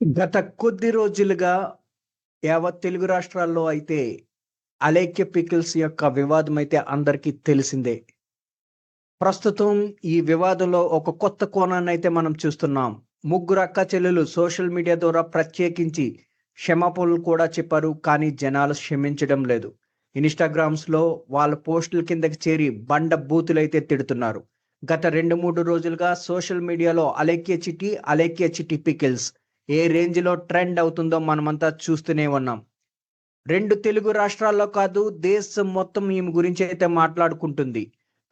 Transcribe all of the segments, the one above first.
గత కొద్ది రోజులుగా యావత్ తెలుగు రాష్ట్రాల్లో అయితే అలేఖ్య పికిల్స్ యొక్క వివాదం అయితే అందరికీ తెలిసిందే. ప్రస్తుతం ఈ వివాదంలో ఒక కొత్త కోణాన్ని అయితే మనం చూస్తున్నాం. ముగ్గురు అక్క చెల్లెలు సోషల్ మీడియా ద్వారా ప్రత్యేకించి క్షమాపణలు కూడా చెప్పారు కానీ జనాలు క్షమించడం లేదు. ఇన్స్టాగ్రామ్స్లో వాళ్ళ పోస్టుల కిందకి చేరి బండ బూతులు అయితే తిడుతున్నారు. గత రెండు మూడు రోజులుగా సోషల్ మీడియాలో అలేఖ్య చిట్టి అలేఖ్య చిట్టి పికిల్స్ ఏ రేంజ్లో ట్రెండ్ అవుతుందో మనమంతా చూస్తూనే ఉన్నాం. రెండు తెలుగు రాష్ట్రాల్లో కాదు దేశం మొత్తం ఈమె గురించి అయితే మాట్లాడుకుంటుంది.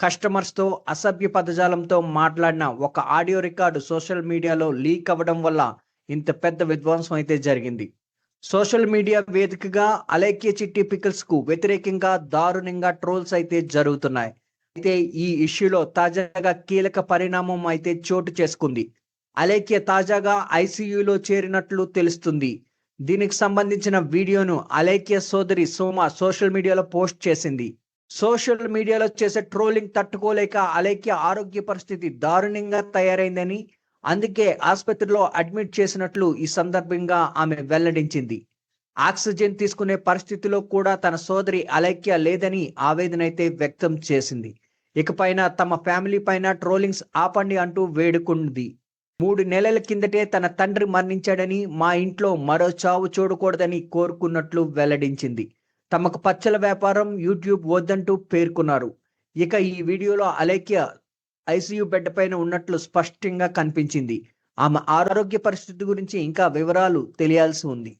కస్టమర్స్తో అసభ్య పదజాలంతో మాట్లాడిన ఒక ఆడియో రికార్డు సోషల్ మీడియాలో లీక్ అవ్వడం వల్ల ఇంత పెద్ద విధ్వంసం అయితే జరిగింది. సోషల్ మీడియా వేదికగా అలేఖ్య చిట్టి పికిల్స్కు వ్యతిరేకంగా దారుణంగా ట్రోల్స్ అయితే జరుగుతున్నాయి. అయితే ఈ ఇష్యూలో తాజాగా కీలక పరిణామం అయితే చోటు చేసుకుంది. అలేఖ్య తాజాగా ఐసీయూలో చేరినట్లు తెలుస్తుంది. దీనికి సంబంధించిన వీడియోను అలేఖ్య సోదరి సోమ సోషల్ మీడియాలో పోస్ట్ చేసింది. సోషల్ మీడియాలో చేసే ట్రోలింగ్ తట్టుకోలేక అలేఖ్య ఆరోగ్య పరిస్థితి దారుణంగా తయారైందని అందుకే ఆసుపత్రిలో అడ్మిట్ చేసినట్లు ఈ సందర్భంగా ఆమె వెల్లడించింది. ఆక్సిజన్ తీసుకునే పరిస్థితిలో కూడా తన సోదరి అలేఖ్య లేదని ఆవేదన అయితే వ్యక్తం చేసింది. ఇకపైన తమ ఫ్యామిలీ పైన ట్రోలింగ్స్ ఆపండి అంటూ వేడుకుంది. మూడు నెలల కిందటే తన తండ్రి మరణించాడని మా ఇంట్లో మరో చావు చూడకూడదని కోరుకున్నట్లు వెల్లడించింది. తమకు పచ్చల వ్యాపారం యూట్యూబ్ వద్దంటూ పేర్కొన్నారు. ఇక ఈ వీడియోలో అలేఖ్య ఐసీయూ బెడ్ పైన ఉన్నట్లు స్పష్టంగా కనిపించింది. ఆమె ఆరోగ్య పరిస్థితి గురించి ఇంకా వివరాలు తెలియాల్సి ఉంది.